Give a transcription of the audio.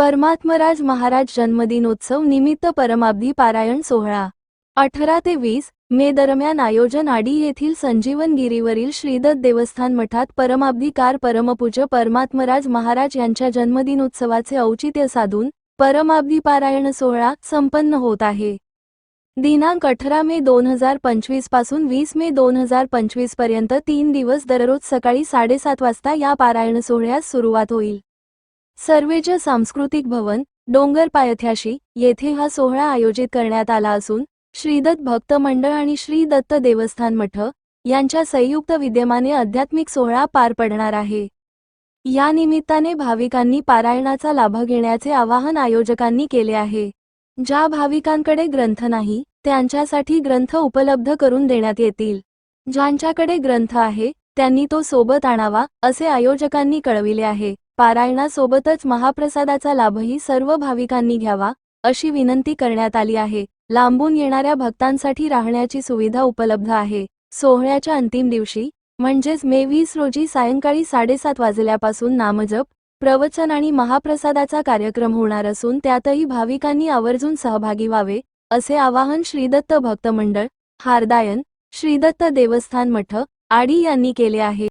परमात्मराज महाराज जन्मदिनोत्सव निमित्त परमाब्धी पारायण सोहळा. अठरा ते वीस मे दरम्यान आयोजन आडी येथील संजीवन गिरीवरील श्रीदत्त देवस्थान मठात परमाब्धिकार परमपूज्य परमात्मराज महाराज यांच्या जन्मदिनोत्सवाचे औचित्य साधून परमाब्धी पारायण सोहळा संपन्न होत आहे. दिनांक अठरा मे दोन हजार पंचवीसपासून वीस मे दोन हजार पंचवीसपर्यंत तीन दिवस दररोज सकाळी साडेसात वाजता या पारायण सोहळ्यास सुरुवात होईल. सर्वेज सांस्कृतिक भवन डोंगर पायथ्याशी येथे हा सोहळा आयोजित करण्यात आला असून श्रीदत्त भक्त मंडळ आणि श्री दत्त देवस्थान मठ यांच्या संयुक्त विद्यमाने आध्यात्मिक सोहळा पार पडणार आहे. या निमित्ताने भाविकांनी पारायणाचा लाभ घेण्याचे आवाहन आयोजकांनी केले आहे. ज्या भाविकांकडे ग्रंथ नाही त्यांच्यासाठी ग्रंथ उपलब्ध करून देण्यात येतील. ज्यांच्याकडे ग्रंथ आहे त्यांनी तो सोबत आणावा असे आयोजकांनी कळविले आहे. पारायणासोबतच महाप्रसादाचा लाभही सर्व भाविकांनी घ्यावा अशी विनंती करण्यात आली आहे. लांबून येणाऱ्या भक्तांसाठी राहण्याची सुविधा उपलब्ध आहे. सोहळ्याच्या अंतिम दिवशी म्हणजेच मे वीस रोजी सायंकाळी साडेसात वाजल्यापासून नामजप प्रवचन आणि महाप्रसादाचा कार्यक्रम होणार असून त्यातही भाविकांनी आवर्जून सहभागी व्हावे असे आवाहन श्रीदत्त भक्त मंडळ हारदायन श्रीदत्त देवस्थान मठ आडी यांनी केले आहे.